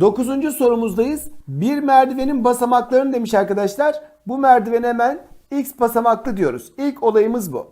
Dokuzuncu sorumuzdayız. Bir merdivenin basamaklarını demiş arkadaşlar. Bu merdivene hemen x basamaklı diyoruz. İlk olayımız bu.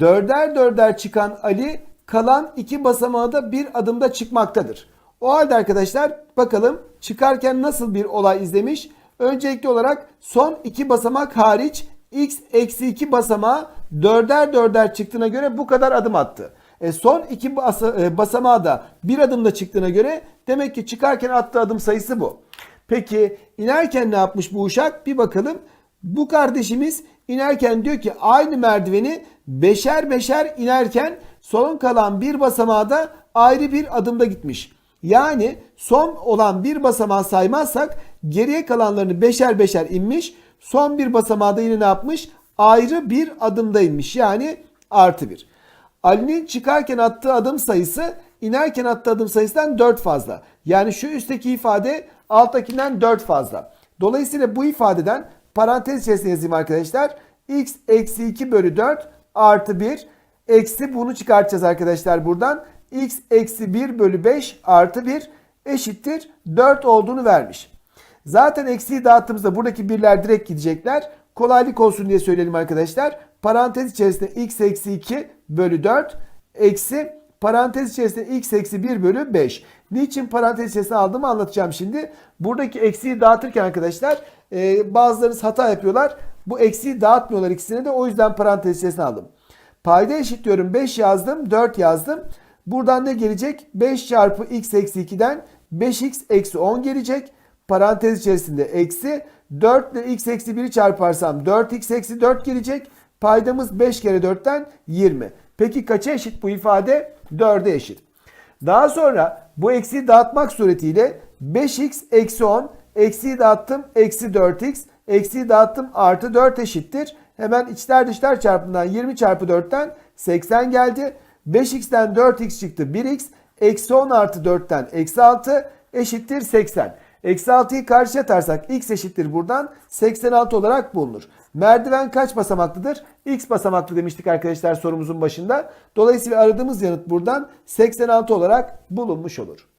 Dörder dörder çıkan Ali kalan iki basamağı da bir adımda çıkmaktadır. O halde arkadaşlar bakalım çıkarken nasıl bir olay izlemiş. Öncelikli olarak son iki basamak hariç x eksi 2 basamağı dörder dörder çıktığına göre bu kadar adım attı. E son iki basa, e, basamağı da bir adımda çıktığına göre demek ki çıkarken attığı adım sayısı bu. Peki inerken ne yapmış bu uşak? Bir bakalım. Bu kardeşimiz inerken diyor ki aynı merdiveni beşer beşer inerken son kalan bir basamağa da ayrı bir adımda gitmiş. Yani son olan bir basamağı saymazsak geriye kalanlarını beşer beşer inmiş. Son bir basamağı da yine ne yapmış? Ayrı bir adımda inmiş. Yani artı bir. Ali'nin çıkarken attığı adım sayısı inerken attığı adım sayısından 4 fazla. Yani şu üstteki ifade alttakinden 4 fazla. Dolayısıyla bu ifadeden parantez içerisinde yazayım arkadaşlar. x eksi 2 bölü 4 artı 1 eksi bunu çıkartacağız arkadaşlar buradan. x eksi 1 bölü 5 artı 1 eşittir 4 olduğunu vermiş. Zaten eksiği dağıttığımızda buradaki birler direkt gidecekler. Kolaylık olsun diye söyleyelim arkadaşlar. Parantez içerisinde x eksi 2 bölü 4 eksi parantez içerisinde x eksi 1 bölü 5. Niçin parantez içerisine aldığımı anlatacağım şimdi. Buradaki eksiği dağıtırken arkadaşlar e, bazılarınız hata yapıyorlar. Bu eksiği dağıtmıyorlar ikisine de o yüzden parantez içerisine aldım. Payda eşitliyorum 5 yazdım 4 yazdım. Buradan ne gelecek? 5 çarpı x eksi 2'den 5x eksi 10 gelecek. Parantez içerisinde eksi 4 ile x eksi 1'i çarparsam 4x eksi 4 gelecek. Paydamız 5 kere 4'ten 20. Peki kaça eşit bu ifade? 4'e eşit. Daha sonra bu eksiği dağıtmak suretiyle 5x eksi 10 eksiği dağıttım eksi 4x eksiği dağıttım artı 4 eşittir. Hemen içler dışlar çarpımından 20 çarpı 4'ten 80 geldi. 5x'ten 4x çıktı 1x. Eksi 10 artı 4'ten eksi 6 eşittir 80. Eksi 6'yı karşıya atarsak x eşittir buradan 86 olarak bulunur. Merdiven kaç basamaklıdır? X basamaklı demiştik arkadaşlar sorumuzun başında. Dolayısıyla aradığımız yanıt buradan 86 olarak bulunmuş olur.